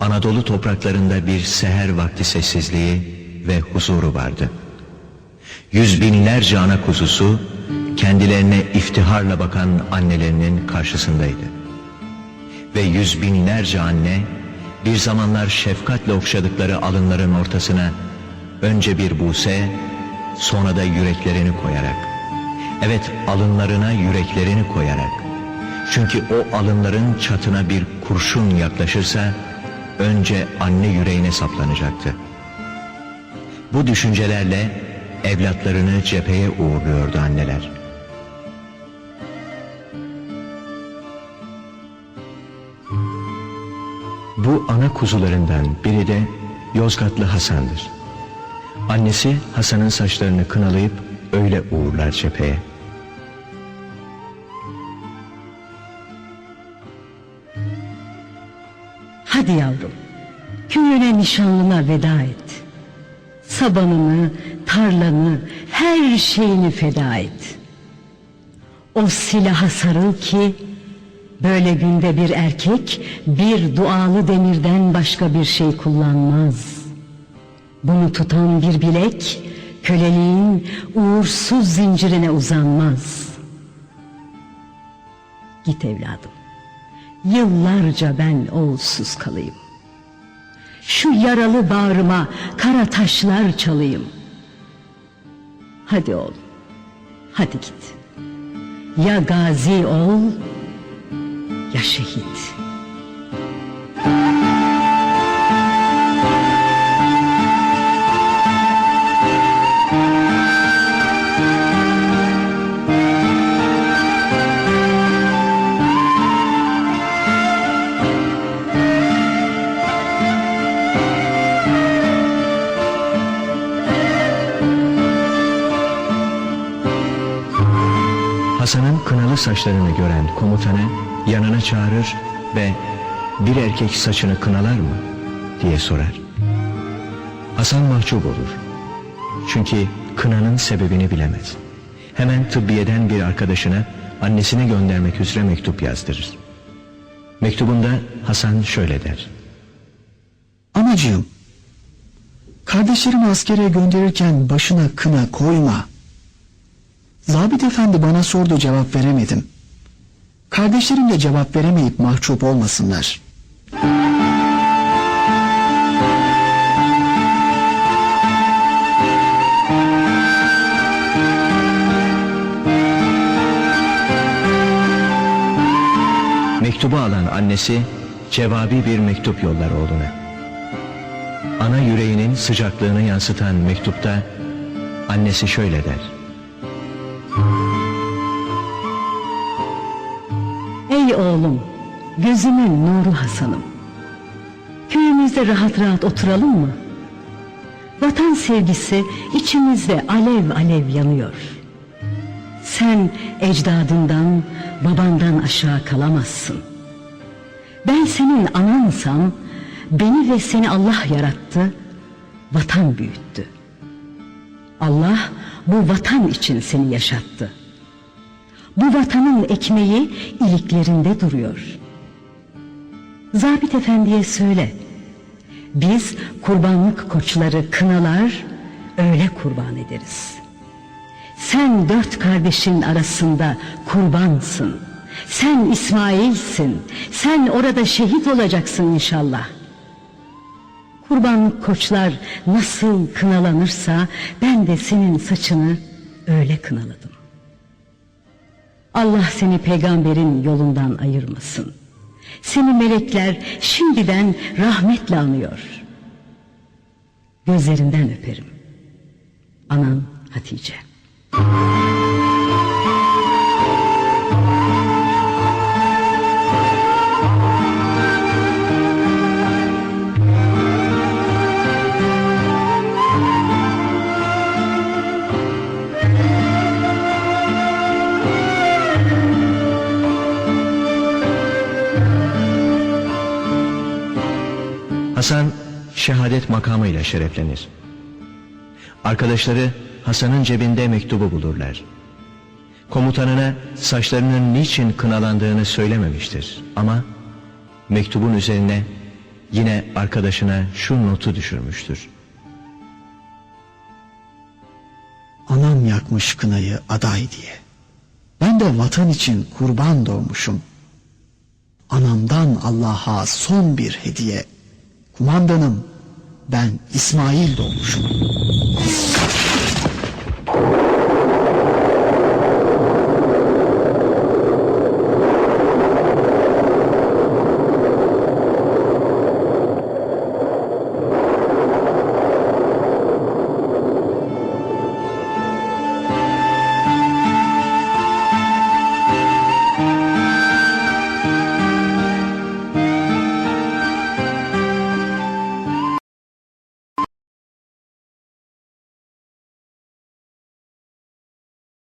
Anadolu topraklarında bir seher vakti sessizliği ve huzuru vardı. Yüz binlerce ana kuzusu kendilerine iftiharla bakan annelerinin karşısındaydı. Ve yüz binlerce anne bir zamanlar şefkatle okşadıkları alınların ortasına önce bir buse sonra da yüreklerini koyarak evet alınlarına yüreklerini koyarak çünkü o alınların çatına bir kurşun yaklaşırsa önce anne yüreğine saplanacaktı. Bu düşüncelerle evlatlarını cepheye uğurluyordu anneler. Bu ana kuzularından biri de Yozgatlı Hasan'dır. Annesi Hasan'ın saçlarını kınalayıp öyle uğurlar cepheye. Hadi yavrum, köyüne nişanlına veda et. Sabanını, tarlanı, her şeyini feda et. O silaha sarıl ki, böyle günde bir erkek bir dualı demirden başka bir şey kullanmaz. Bunu tutan bir bilek, köleliğin uğursuz zincirine uzanmaz. Git evladım. Yıllarca ben oğulsuz kalayım. Şu yaralı bağrıma kara taşlar çalayım. Hadi oğlum, hadi git. Ya gazi ol, ya şehit. Kınalı saçlarını gören komutanı yanına çağırır ve bir erkek saçını kınalar mı diye sorar. Hasan mahcup olur. Çünkü kınanın sebebini bilemez. Hemen tıbbiyeden bir arkadaşına annesine göndermek üzere mektup yazdırır. Mektubunda Hasan şöyle der. Anacığım, kardeşlerimi askere gönderirken başına kına koyma. Zabit efendi bana sordu cevap veremedim. Kardeşlerim de cevap veremeyip mahcup olmasınlar. Mektubu alan annesi cevabi bir mektup yollar oğluna. Ana yüreğinin sıcaklığını yansıtan mektupta annesi şöyle der. Ey oğlum, gözümün nuru Hasan'ım. Köyümüzde rahat rahat oturalım mı? Vatan sevgisi içimizde alev alev yanıyor. Sen ecdadından, babandan aşağı kalamazsın. Ben senin anansam, beni ve seni Allah yarattı, vatan büyüttü. Allah bu vatan için seni yaşattı. Bu vatanın ekmeği iliklerinde duruyor. Zabit efendiye söyle. Biz kurbanlık koçları kınalar, öyle kurban ederiz. Sen dört kardeşin arasında kurbansın. Sen İsmail'sin. Sen orada şehit olacaksın inşallah. Kurbanlık koçlar nasıl kınalanırsa ben de senin saçını öyle kınaladım. Allah seni peygamberin yolundan ayırmasın. Seni melekler şimdiden rahmetle anıyor. Gözlerinden öperim. Anan Hatice. Hasan şehadet makamıyla şereflenir. Arkadaşları Hasan'ın cebinde mektubu bulurlar. Komutanına saçlarının niçin kınalandığını söylememiştir ama mektubun üzerine yine arkadaşına şu notu düşürmüştür. Anam yakmış kınayı aday diye. Ben de vatan için kurban doğmuşum. Anamdan Allah'a son bir hediye. Kumandanım ben İsmail doğmuşum.